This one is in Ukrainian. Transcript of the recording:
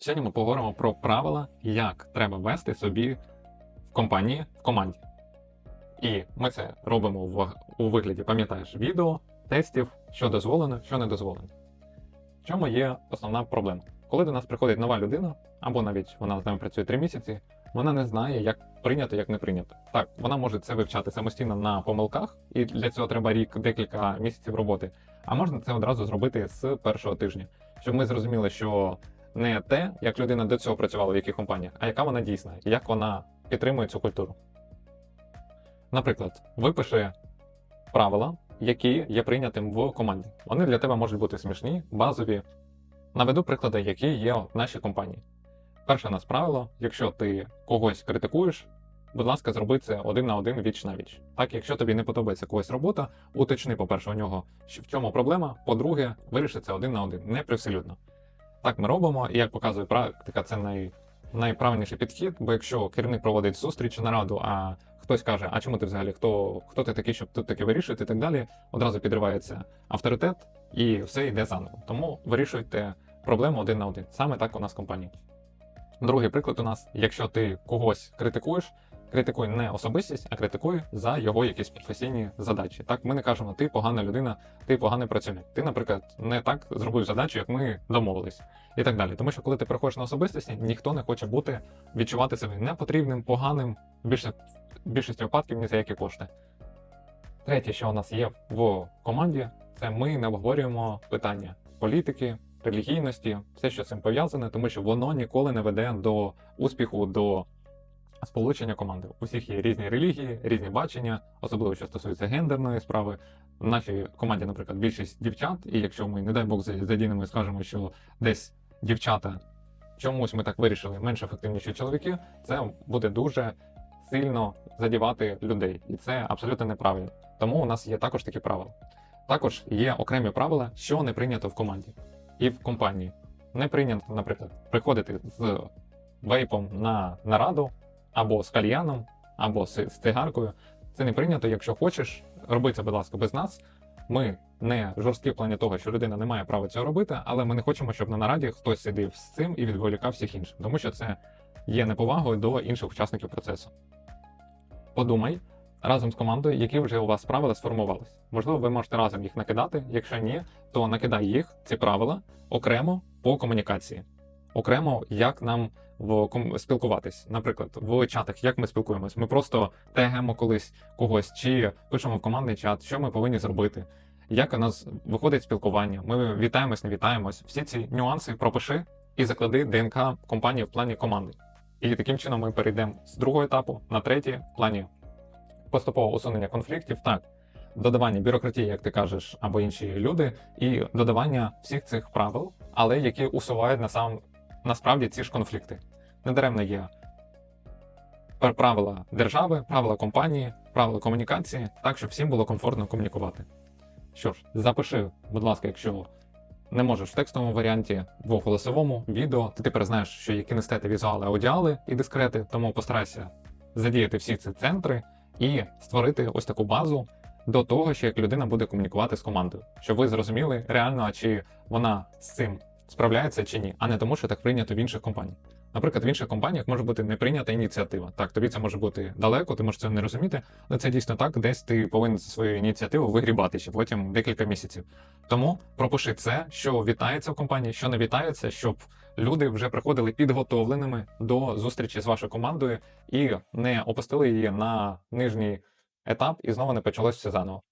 Сьогодні ми поговоримо про правила, як треба вести собі в компанії, в команді. І ми це робимо в, у вигляді, пам'ятаєш, відео, тестів, що дозволено, що не дозволено. В чому є основна проблема? Коли до нас приходить нова людина, або навіть вона з нами працює 3 місяці, вона не знає, як прийнято, як не прийнято. Так, вона може це вивчати самостійно на помилках, і для цього треба рік, декілька місяців роботи. А можна це одразу зробити з першого тижня, щоб ми зрозуміли, що не те, як людина до цього працювала в яких компаніях, а яка вона дійсна, як вона підтримує цю культуру. Наприклад, випиши правила, які є прийнятим в команді. Вони для тебе можуть бути смішні, базові. Наведу приклади, які є в нашій компанії. Перше нас правило: якщо ти когось критикуєш, будь ласка, зроби це один на один віч на віч. Так, якщо тобі не подобається когось робота, уточни, по-перше, у нього в чому проблема. По-друге, виріши це один на один, не привселюдно. Так ми робимо, і як показує практика, це най, найправильніший підхід. Бо якщо керівник проводить зустріч нараду, а хтось каже, а чому ти взагалі хто, хто ти такий, щоб тут таке вирішувати, і так далі, одразу підривається авторитет і все йде заново. Тому вирішуйте проблему один на один. Саме так у нас в компанії. Другий приклад у нас: якщо ти когось критикуєш, критикуй не особистість, а критикуй за його якісь професійні задачі. Так, ми не кажемо, ти погана людина, ти поганий працівник. Ти, наприклад, не так зробив задачу, як ми домовились, і так далі. Тому що коли ти приходиш на особистості, ніхто не хоче бути відчувати себе непотрібним, поганим, більше- більшості випадків ні за які кошти. Третє, що у нас є в команді, це ми не обговорюємо питання політики, релігійності, все, що з цим пов'язане, тому що воно ніколи не веде до успіху, до сполучення команди. У всіх є різні релігії, різні бачення, особливо що стосується гендерної справи. В нашій команді, наприклад, більшість дівчат, і якщо ми, не дай Бог, задінемо і скажемо, що десь дівчата чомусь ми так вирішили менш ефективні, ніж чоловіки, це буде дуже сильно задівати людей, і це абсолютно неправильно. Тому у нас є також такі правила. Також є окремі правила, що не прийнято в команді і в компанії. Не прийнято, наприклад, приходити з вейпом на нараду, або з кальяном, або з, цигаркою. Це не прийнято. Якщо хочеш, роби це, будь ласка, без нас. Ми не жорсткі в плані того, що людина не має права цього робити, але ми не хочемо, щоб на нараді хтось сидів з цим і відволікав всіх інших, тому що це є неповагою до інших учасників процесу. Подумай разом з командою, які вже у вас правила сформувались. Можливо, ви можете разом їх накидати. Якщо ні, то накидай їх, ці правила, окремо по комунікації, окремо, як нам в спілкуватись. Наприклад, в чатах, як ми спілкуємось, ми просто тегемо колись когось, чи пишемо в командний чат, що ми повинні зробити. Як у нас виходить спілкування, ми вітаємось, не вітаємось. Всі ці нюанси пропиши і заклади ДНК компанії в плані команди. І таким чином ми перейдемо з другого етапу на третій в плані поступового усунення конфліктів. Так, додавання бюрократії, як ти кажеш, або інші люди, і додавання всіх цих правил, але які усувають на сам насправді ці ж конфлікти. Недаремно є правила держави, правила компанії, правила комунікації, так щоб всім було комфортно комунікувати. Що ж, запиши, будь ласка, якщо не можеш в текстовому варіанті, в голосовому відео, ти тепер знаєш, що є кінестети, візуали, аудіали і дискрети, тому постарайся задіяти всі ці центри і створити ось таку базу до того, що як людина буде комунікувати з командою, щоб ви зрозуміли реально, чи вона з цим справляється чи ні, а не тому, що так прийнято в інших компаніях. Наприклад, в інших компаніях може бути не прийнята ініціатива. Так, тобі це може бути далеко, ти можеш це не розуміти, але це дійсно так, десь ти повинен свою ініціативу вигрібати ще потім декілька місяців. Тому пропиши це, що вітається в компанії, що не вітається, щоб люди вже приходили підготовленими до зустрічі з вашою командою і не опустили її на нижній етап і знову не почалось все заново.